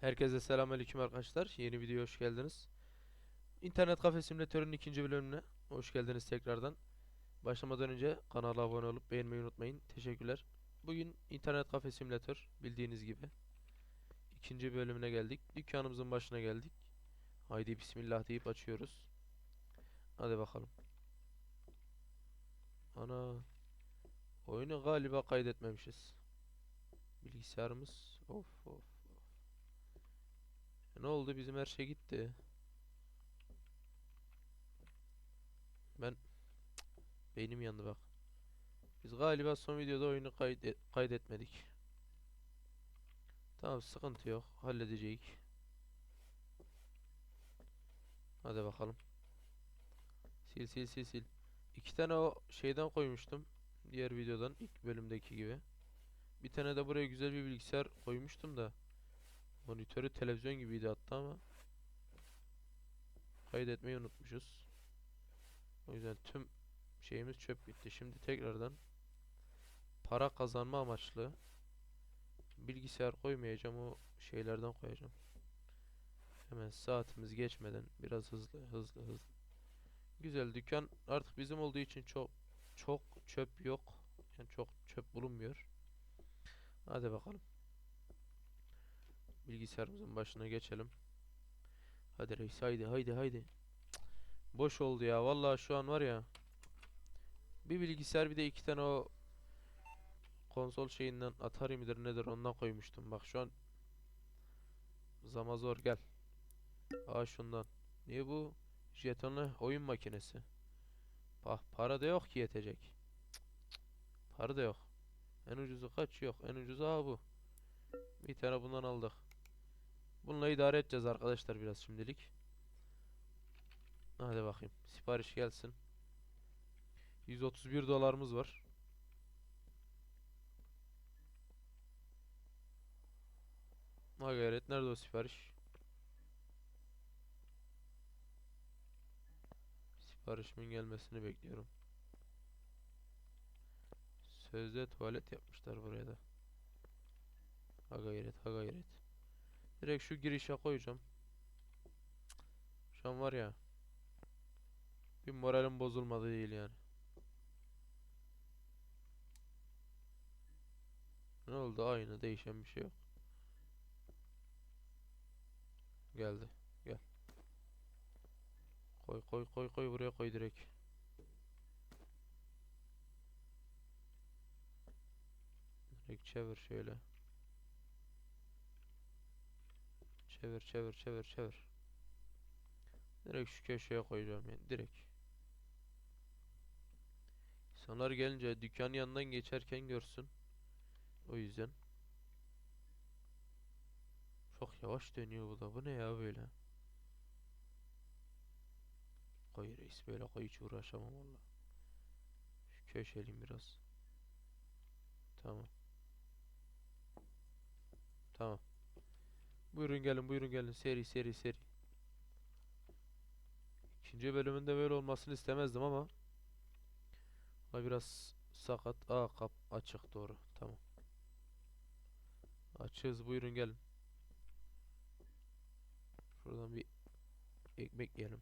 Herkese selamünaleyküm arkadaşlar. Yeni videoya hoş geldiniz. İnternet kafe simülatörünün ikinci bölümüne hoş geldiniz tekrardan. Başlamadan önce kanala abone olup beğenmeyi unutmayın. Teşekkürler. Bugün internet kafe simülatör bildiğiniz gibi. ikinci bölümüne geldik. Dükkanımızın başına geldik. Haydi bismillah deyip açıyoruz. Hadi bakalım. Ana. Oyunu galiba kaydetmemişiz. Bilgisayarımız. Of of. E, Ne oldu? Bizim her şey gitti. Ben beynim yandı bak. Biz galiba son videoda oyunu kaydet kaydetmedik. Tamam sıkıntı yok. Halledeceğiz. Hadi bakalım. Sil sil sil sil. İki tane o şeyden koymuştum. Diğer videodan ilk bölümdeki gibi. Bir tane de buraya güzel bir bilgisayar koymuştum da. Monitörü televizyon gibiydi hatta ama kaydetmeyi unutmuşuz. O yüzden tüm şeyimiz çöp gitti. Şimdi tekrardan para kazanma amaçlı bilgisayar koymayacağım o şeylerden koyacağım. Hemen saatimiz geçmeden biraz hızlı hızlı hızlı. Güzel dükkan artık bizim olduğu için çok çok çöp yok. Yani çok çöp bulunmuyor. Hadi bakalım. Bilgisayarımızın başına geçelim. Hadi reis haydi haydi haydi. Boş oldu ya. Vallahi şu an var ya. Bir bilgisayar bir de iki tane o konsol şeyinden Atari midir nedir ondan koymuştum. Bak şu an Zamazor gel. Aa şundan. Niye bu? Jetonlu oyun makinesi. Bak para da yok ki yetecek. Para da yok. En ucuzu kaç? Yok. En ucuzu ha bu. Bir tane bundan aldık. Bununla idare edeceğiz arkadaşlar biraz şimdilik. Hadi bakayım. Sipariş gelsin. 131 dolarımız var. Ha gayret nerede o sipariş? Siparişimin gelmesini bekliyorum. Sözde tuvalet yapmışlar buraya da. Ha gayret, ha gayret. Direkt şu girişe koyacağım. Şu an var ya. Bir moralim bozulmadı değil yani. Ne oldu? Aynı değişen bir şey yok. Geldi. Gel. Koy koy koy koy buraya koy direkt. Direkt çevir şöyle. Çevir çevir çevir çevir. Direkt şu köşeye koyacağım yani direkt. İnsanlar gelince dükkanın yanından geçerken görsün. O yüzden. Çok yavaş dönüyor bu da. Bu ne ya böyle? Koy reis böyle koy hiç uğraşamam valla. Şu köşeleyim biraz. Tamam. Tamam. Buyurun gelin buyurun gelin seri seri seri. İkinci bölümünde böyle olmasını istemezdim ama o biraz sakat. Aa kap açık doğru. Tamam. Açığız buyurun gelin. Şuradan bir ekmek yiyelim.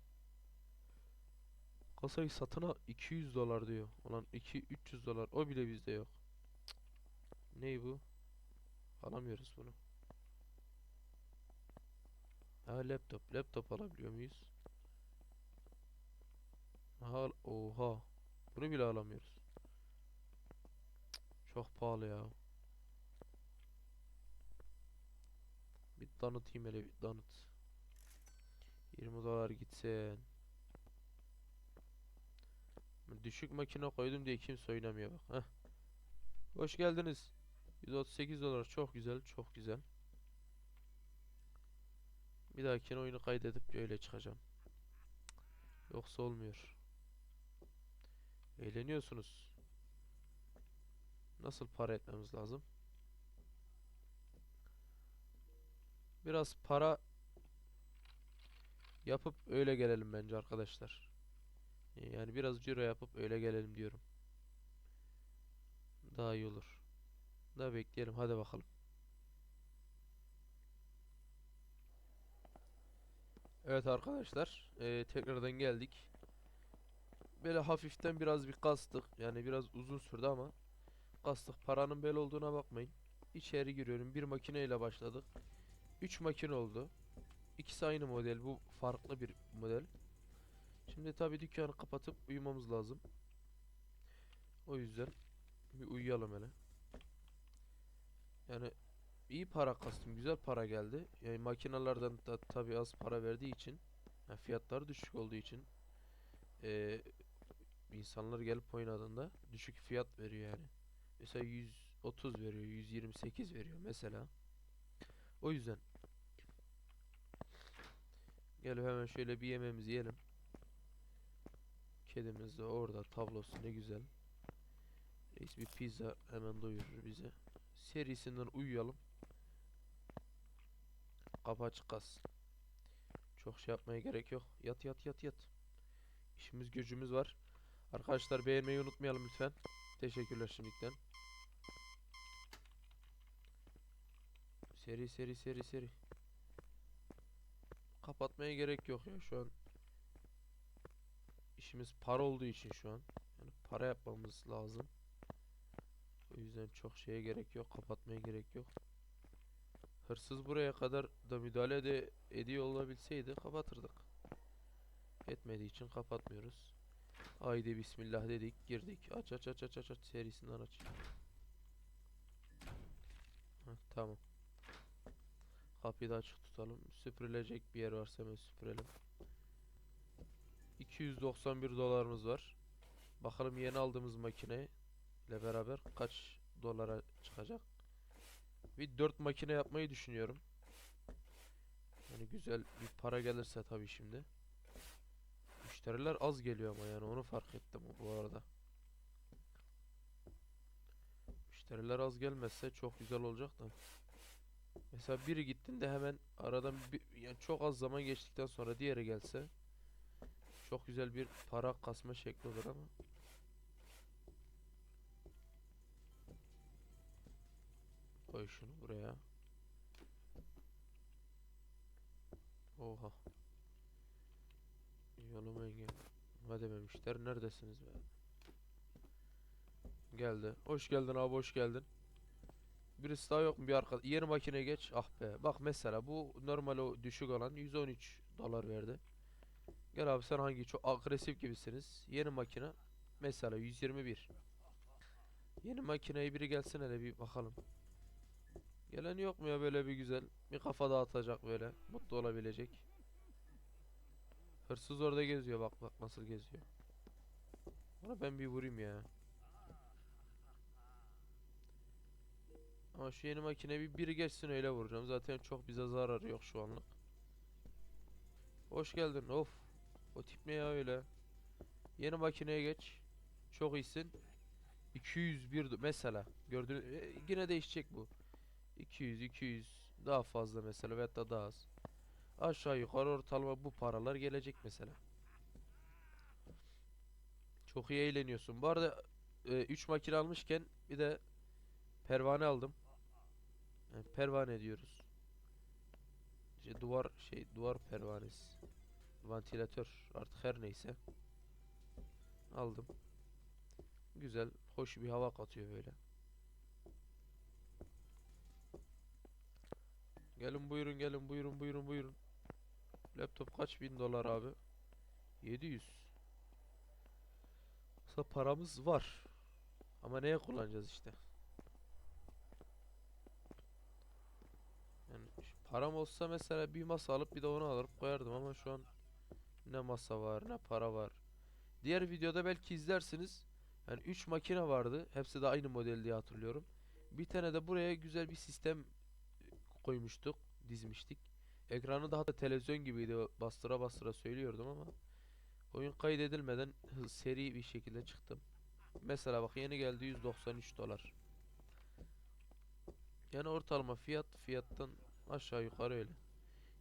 Kasayı satına 200 dolar diyor. Ulan 2 300 dolar o bile bizde yok. Cık. Ney bu? Alamıyoruz bunu. Ha laptop. Laptop alabiliyor muyuz? Aha, oha. Bunu bile alamıyoruz. Çok pahalı ya. Bir donutayım hele bir donut. 20 dolar gitsin. Düşük makine koydum diye kimse oynamıyor bak. Heh. Hoş geldiniz. 138 dolar çok güzel çok güzel. Bir dahakine oyunu kaydedip öyle çıkacağım. Yoksa olmuyor. Eğleniyorsunuz. Nasıl para etmemiz lazım? Biraz para yapıp öyle gelelim bence arkadaşlar. Yani biraz ciro yapıp öyle gelelim diyorum. Daha iyi olur. Daha bekleyelim hadi bakalım. Evet arkadaşlar, eee, tekrardan geldik. Böyle hafiften biraz bir kastık. Yani biraz uzun sürdü ama kastık. Paranın bel olduğuna bakmayın. İçeri giriyorum. Bir makineyle başladık. 3 makine oldu. İkisi aynı model. Bu farklı bir model. Şimdi tabii dükkanı kapatıp uyumamız lazım. O yüzden bir uyuyalım hele. Yani iyi para kastım. Güzel para geldi. Yani makinelerden da tabii az para verdiği için yani fiyatları düşük olduğu için eee, insanlar gelip oynadığında düşük fiyat veriyor yani. Mesela 130 veriyor, 128 veriyor mesela. O yüzden Gel hemen şöyle bir yemeğimizi yiyelim. Kedimiz de orada tablosu ne güzel. Reis bir pizza hemen doyurur bize. Serisinden uyuyalım. Kapı açık kalsın. Çok şey yapmaya gerek yok. Yat yat yat yat. İşimiz gücümüz var. Arkadaşlar beğenmeyi unutmayalım lütfen. Teşekkürler şimdiden. Seri seri seri seri. Kapatmaya gerek yok ya şu an. İşimiz para olduğu için şu an. Yani para yapmamız lazım. O yüzden çok şeye gerek yok. Kapatmaya gerek yok. Hırsız buraya kadar da müdahale de ediyor olabilseydi kapatırdık. Etmediği için kapatmıyoruz. Haydi bismillah dedik girdik. Aç aç aç aç aç aç serisinden aç. Heh, tamam. Kapıyı da açık tutalım. Süpürülecek bir yer varsa hemen süpürelim. 291 dolarımız var. Bakalım yeni aldığımız makine ile beraber kaç dolara çıkacak. Bir 4 makine yapmayı düşünüyorum. Yani güzel bir para gelirse tabii şimdi. Müşteriler az geliyor ama yani onu fark ettim bu arada. Müşteriler az gelmezse çok güzel olacak da. Mesela biri gittiğinde hemen aradan bir, yani çok az zaman geçtikten sonra diğeri gelse çok güzel bir para kasma şekli olur ama koy şunu buraya. Oha. Yolumu engel. Ne dememişler. Neredesiniz be? Geldi. Hoş geldin abi hoş geldin. Birisi daha yok mu bir arka yeni makineye geç. Ah be. Bak mesela bu normal o düşük olan 113 dolar verdi. Gel abi sen hangi çok agresif gibisiniz. Yeni makine mesela 121. Yeni makineye biri gelsin hele bir bakalım. Gelen yok mu ya böyle bir güzel bir kafa dağıtacak böyle mutlu olabilecek. Hırsız orada geziyor bak bak nasıl geziyor. Ona ben bir vurayım ya. Ama şu yeni makine bir biri geçsin öyle vuracağım. Zaten çok bize zararı yok şu anlık. Hoş geldin. Of. O tip ne ya öyle? Yeni makineye geç. Çok iyisin. 201 do- mesela. Gördüğün e, yine değişecek bu. 200 200 daha fazla mesela veyahut da daha az. Aşağı yukarı ortalama bu paralar gelecek mesela. Çok iyi eğleniyorsun. Bu arada 3 makine almışken bir de pervane aldım. Yani pervane diyoruz. İşte duvar şey duvar pervanesi. Vantilatör artık her neyse. Aldım. Güzel, hoş bir hava katıyor böyle. Gelin buyurun gelin buyurun buyurun buyurun. Laptop kaç bin dolar abi? 700. Aslında paramız var. Ama neye kullanacağız işte? Yani param olsa mesela bir masa alıp bir de onu alıp koyardım ama şu an ne masa var ne para var. Diğer videoda belki izlersiniz. Yani 3 makine vardı. Hepsi de aynı model diye hatırlıyorum. Bir tane de buraya güzel bir sistem koymuştuk, dizmiştik. Ekranı daha da televizyon gibiydi. Bastıra bastıra söylüyordum ama oyun kaydedilmeden seri bir şekilde çıktım. Mesela bak yeni geldi 193 dolar. Yani ortalama fiyat fiyattan aşağı yukarı öyle.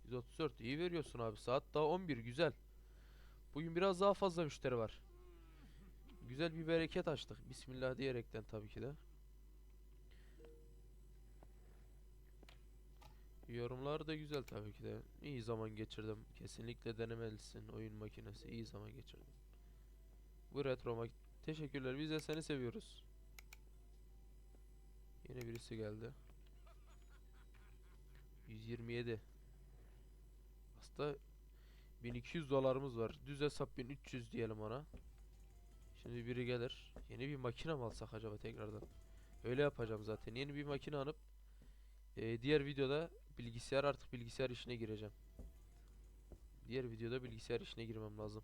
134 iyi veriyorsun abi. Saat daha 11 güzel. Bugün biraz daha fazla müşteri var. Güzel bir bereket açtık. Bismillah diyerekten tabii ki de. Yorumlar da güzel tabii ki de. İyi zaman geçirdim. Kesinlikle denemelisin. Oyun makinesi. iyi zaman geçirdim. Bu retro mak- Teşekkürler. Biz de seni seviyoruz. Yine birisi geldi. 127. Aslında 1200 dolarımız var. Düz hesap 1300 diyelim ona. Şimdi biri gelir. Yeni bir makine mi alsak acaba tekrardan? Öyle yapacağım zaten. Yeni bir makine alıp eee, diğer videoda bilgisayar artık bilgisayar işine gireceğim. Diğer videoda bilgisayar işine girmem lazım.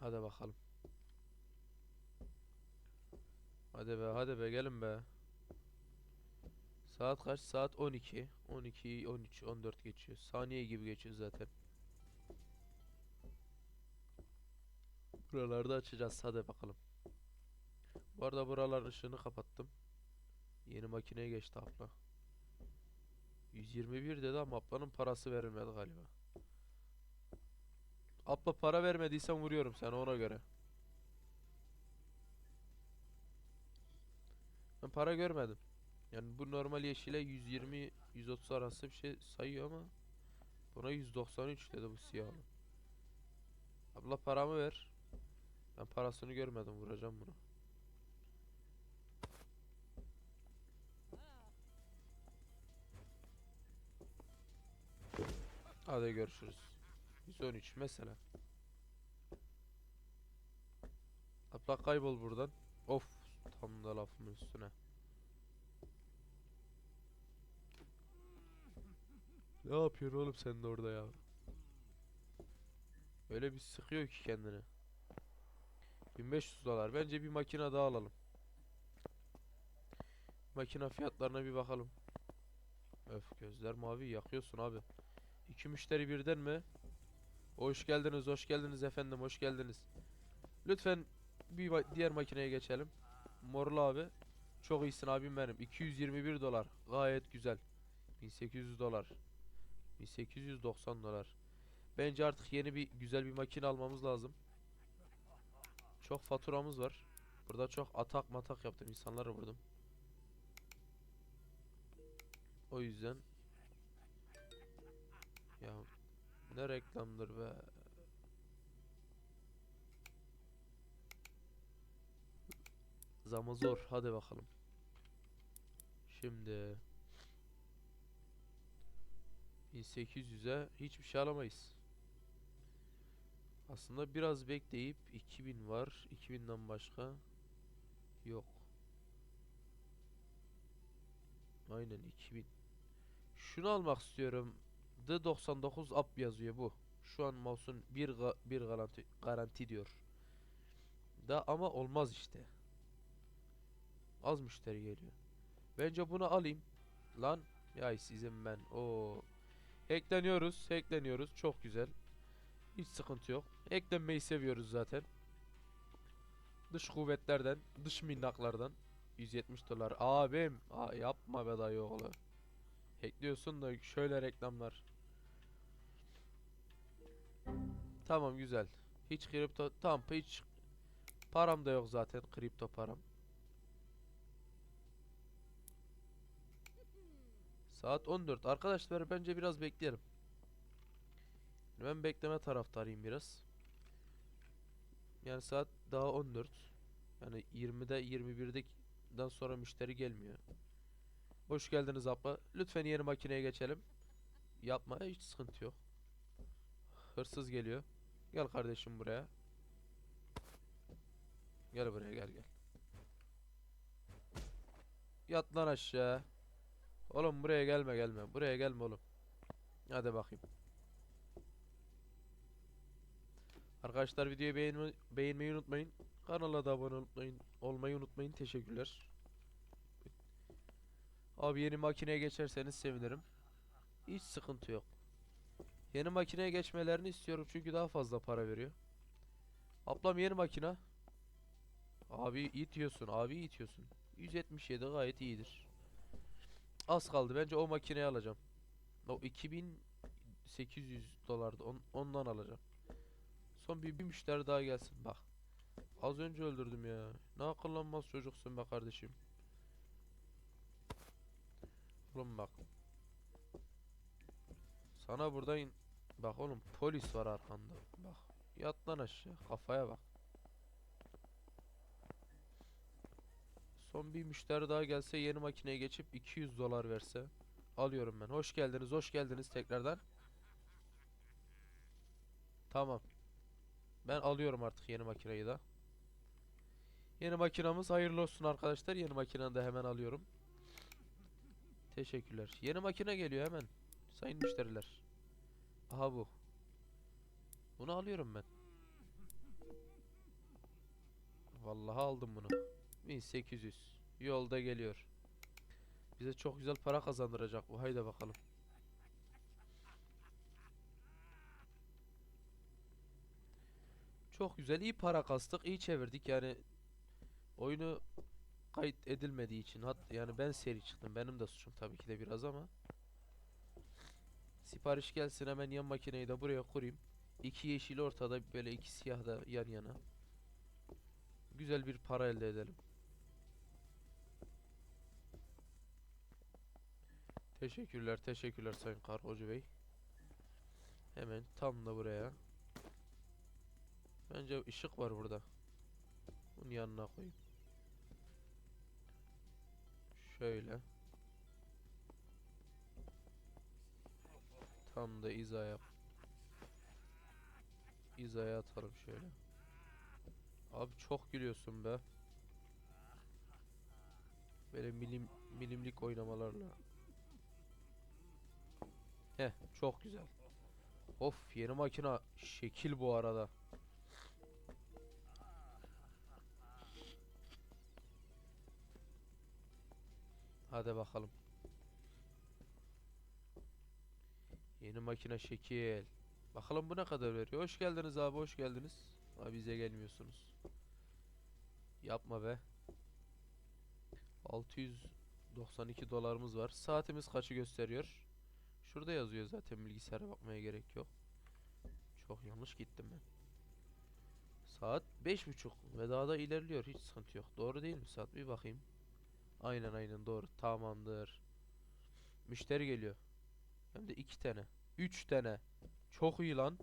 Hadi bakalım. Hadi be hadi be gelin be. Saat kaç? Saat 12. 12, 13, 14 geçiyor. Saniye gibi geçiyor zaten. Buralarda açacağız. Hadi bakalım. Bu arada buraların ışığını kapattım. Yeni makineye geçti abla. 121 dedi ama ablanın parası verilmedi galiba. Abla para vermediysen vuruyorum seni ona göre. Ben para görmedim. Yani bu normal yeşile 120 130 arası bir şey sayıyor ama buna 193 dedi bu siyahlı. Abla paramı ver. Ben parasını görmedim vuracağım bunu. Hadi görüşürüz. 113 mesela. Abla kaybol buradan. Of tam da lafımın üstüne. Ne yapıyorsun oğlum sen de orada ya? Öyle bir sıkıyor ki kendini. 1500 dolar. Bence bir makine daha alalım. Makine fiyatlarına bir bakalım. Öf gözler mavi yakıyorsun abi. İki müşteri birden mi? Hoş geldiniz, hoş geldiniz efendim, hoş geldiniz. Lütfen bir diğer makineye geçelim. Morlu abi. Çok iyisin abim benim. 221 dolar. Gayet güzel. 1800 dolar. 1890 dolar. Bence artık yeni bir güzel bir makine almamız lazım. Çok faturamız var. Burada çok atak matak yaptım. insanları vurdum. O yüzden ne reklamdır be. Zamı zor. Hadi bakalım. Şimdi 1800'e hiçbir şey alamayız. Aslında biraz bekleyip 2000 var. 2000'den başka yok. Aynen 2000. Şunu almak istiyorum. D99 up yazıyor bu. Şu an mouse'un bir ga- bir garanti garanti diyor. Da ama olmaz işte. Az müşteri geliyor. Bence bunu alayım. Lan ya sizin ben. O Hackleniyoruz, hackleniyoruz. Çok güzel. Hiç sıkıntı yok. Eklenmeyi seviyoruz zaten. Dış kuvvetlerden, dış minnaklardan 170 dolar. Abim, aa, yapma be dayı oğlu. Hackliyorsun da şöyle reklamlar. Tamam güzel. Hiç kripto, tamam hiç param da yok zaten kripto param. Saat 14. Arkadaşlar bence biraz bekleyelim. Ben bekleme taraftarıyım biraz. Yani saat daha 14. Yani 20'de 21'den sonra müşteri gelmiyor. Hoş geldiniz abla. Lütfen yeni makineye geçelim. Yapma hiç sıkıntı yok. Hırsız geliyor. Gel kardeşim buraya. Gel buraya gel gel. Yat lan aşağı. Oğlum buraya gelme gelme. Buraya gelme oğlum. Hadi bakayım. Arkadaşlar videoyu beğenme, beğenmeyi unutmayın. Kanala da abone olmayı, olmayı unutmayın. Teşekkürler. Abi yeni makineye geçerseniz sevinirim. Hiç sıkıntı yok. Yeni makineye geçmelerini istiyorum çünkü daha fazla para veriyor. Ablam yeni makina. Abi itiyorsun, abi itiyorsun. 177 gayet iyidir. Az kaldı. Bence o makineyi alacağım. O 2800 dolardı. On- ondan alacağım. Son bir, bir müşteri daha gelsin. Bak. Az önce öldürdüm ya. Ne akıllanmaz çocuksun be kardeşim. Oğlum bak. Sana buradan bak oğlum polis var arkanda. Bak. Yat lan aşağı. Kafaya bak. Son bir müşteri daha gelse yeni makineye geçip 200 dolar verse alıyorum ben. Hoş geldiniz, hoş geldiniz tekrardan. Tamam. Ben alıyorum artık yeni makineyi de. Yeni makinamız hayırlı olsun arkadaşlar. Yeni makineyi de hemen alıyorum. Teşekkürler. Yeni makine geliyor hemen. Sayın müşteriler. Aha bu. Bunu alıyorum ben. Vallahi aldım bunu. 1800. Yolda geliyor. Bize çok güzel para kazandıracak bu. Haydi bakalım. Çok güzel. iyi para kastık. iyi çevirdik. Yani oyunu kayıt edilmediği için hat yani ben seri çıktım. Benim de suçum tabii ki de biraz ama. Sipariş gelsin hemen yan makineyi de buraya kurayım. İki yeşil ortada böyle iki siyah da yan yana. Güzel bir para elde edelim. Teşekkürler, teşekkürler Sayın Kargocu Bey. Hemen tam da buraya. Bence ışık var burada. Bunun yanına koyayım. Şöyle. Tam da hizaya hizaya atalım şöyle. Abi çok gülüyorsun be. Böyle milim milimlik oynamalarla. Heh çok güzel. Of yeni makina şekil bu arada. Hadi bakalım. Yeni makine şekil. Bakalım bu ne kadar veriyor. Hoş geldiniz abi hoş geldiniz. Abi bize gelmiyorsunuz. Yapma be. 692 dolarımız var. Saatimiz kaçı gösteriyor? Şurada yazıyor zaten bilgisayara bakmaya gerek yok. Çok yanlış gittim ben. Saat 5.30 ve daha da ilerliyor. Hiç sıkıntı yok. Doğru değil mi saat? Bir bakayım. Aynen aynen doğru. Tamamdır. Müşteri geliyor. Hem de iki tane. Üç tane. Çok iyi lan.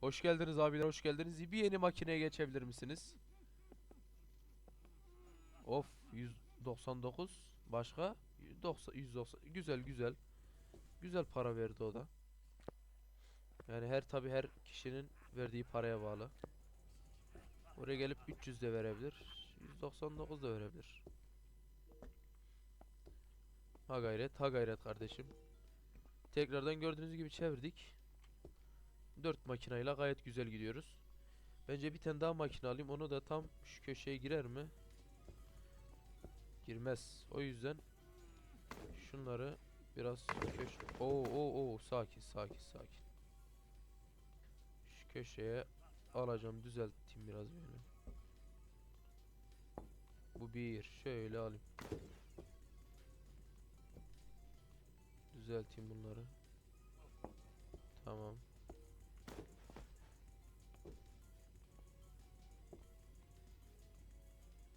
Hoş geldiniz abiler hoş geldiniz. Bir yeni makineye geçebilir misiniz? Of 199. Başka? 190, 190. Güzel güzel. Güzel para verdi o da. Yani her tabi her kişinin verdiği paraya bağlı. Oraya gelip 300 de verebilir. 199 da verebilir. Ha gayret, ha gayret kardeşim. Tekrardan gördüğünüz gibi çevirdik. 4 makinayla gayet güzel gidiyoruz. Bence bir tane daha makine alayım. Onu da tam şu köşeye girer mi? Girmez. O yüzden şunları biraz köşe... Oo oo oo sakin sakin sakin. Şu köşeye alacağım düzelteyim biraz böyle. Bu bir. Şöyle alayım. Düzelteyim bunları. Tamam.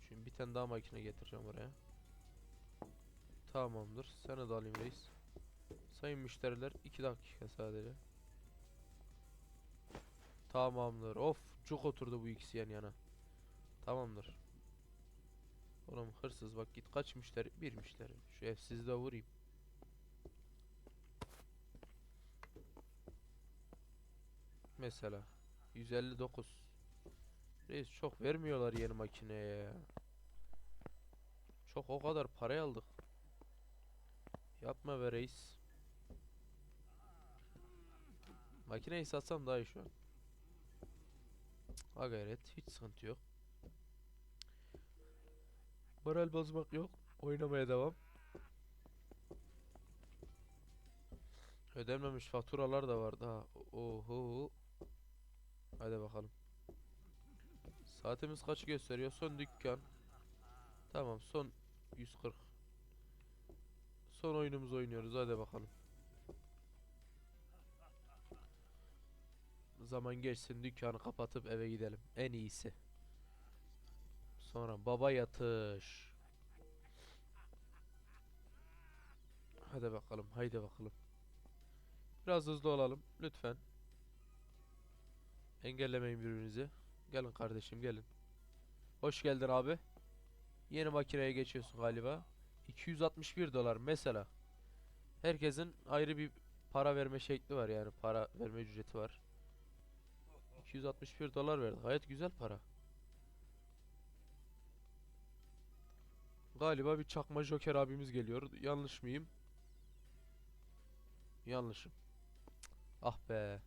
Şimdi bir tane daha makine getireceğim oraya. Tamamdır. Sana da alayım reis. Sayın müşteriler 2 dakika sadece. Tamamdır. Of çok oturdu bu ikisi yan yana. Tamamdır. Oğlum hırsız bak git kaç müşteri? Bir müşteri. Şu evsizi de vurayım. Mesela 159. Reis çok vermiyorlar yeni makineye. Çok o kadar parayı aldık. Yapma be reis. Makineyi satsam daha iyi şu an. Ha hiç sıkıntı yok. Moral bozmak yok. Oynamaya devam. Ödenmemiş faturalar da vardı ha. Oho. Hadi bakalım. Saatimiz kaç gösteriyor? Son dükkan. Tamam son 140. Son oyunumuzu oynuyoruz. Hadi bakalım. Zaman geçsin dükkanı kapatıp eve gidelim. En iyisi. Sonra baba yatış. Hadi bakalım, haydi bakalım. Biraz hızlı olalım lütfen. Engellemeyin birbirinizi. Gelin kardeşim gelin. Hoş geldin abi. Yeni makineye geçiyorsun galiba. 261 dolar mesela. Herkesin ayrı bir para verme şekli var yani para verme ücreti var. 261 dolar verdi. Gayet güzel para. Galiba bir çakma Joker abimiz geliyor. Yanlış mıyım? Yanlışım. Ah be.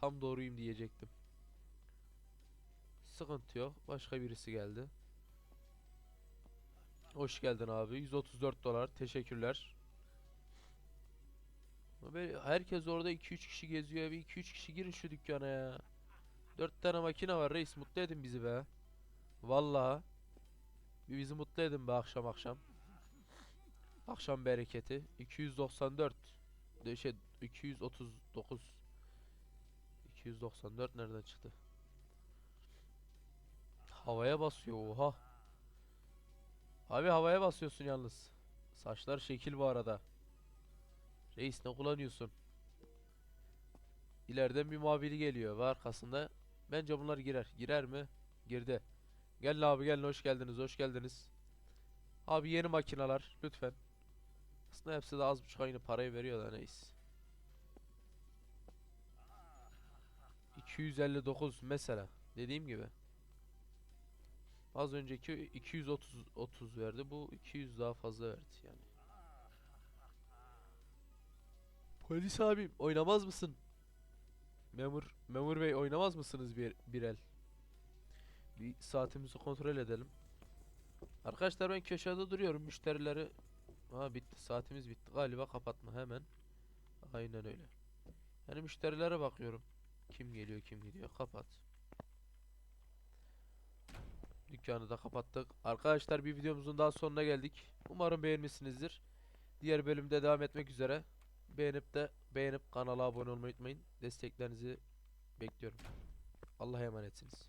Tam doğruyum diyecektim. Sıkıntı yok. Başka birisi geldi. Hoş geldin abi. 134 dolar. Teşekkürler. Herkes orada 2-3 kişi geziyor. Bir 2-3 kişi girin şu dükkana ya. 4 tane makine var reis. Mutlu edin bizi be. Vallahi. Bir bizi mutlu edin be akşam akşam. Akşam bereketi. 294. De şey 239. 294 nereden çıktı? Havaya basıyor oha. Abi havaya basıyorsun yalnız. Saçlar şekil bu arada. Reis ne kullanıyorsun? İleriden bir mavili geliyor ve arkasında bence bunlar girer. Girer mi? Girdi. Gelin abi gelin hoş geldiniz hoş geldiniz. Abi yeni makineler lütfen. Aslında hepsi de az buçuk aynı parayı veriyor da neyse. 259 mesela dediğim gibi. Az önceki 230 30 verdi. Bu 200 daha fazla verdi yani. Polis abim oynamaz mısın? Memur Memur Bey oynamaz mısınız bir bir el? Bir saatimizi kontrol edelim. Arkadaşlar ben köşede duruyorum. Müşterileri Ha bitti. Saatimiz bitti. Galiba kapatma hemen. Aynen öyle. Yani müşterilere bakıyorum. Kim geliyor, kim gidiyor. Kapat. Dükkanı da kapattık. Arkadaşlar bir videomuzun daha sonuna geldik. Umarım beğenmişsinizdir. Diğer bölümde devam etmek üzere. Beğenip de beğenip kanala abone olmayı unutmayın. Desteklerinizi bekliyorum. Allah'a emanetsiniz.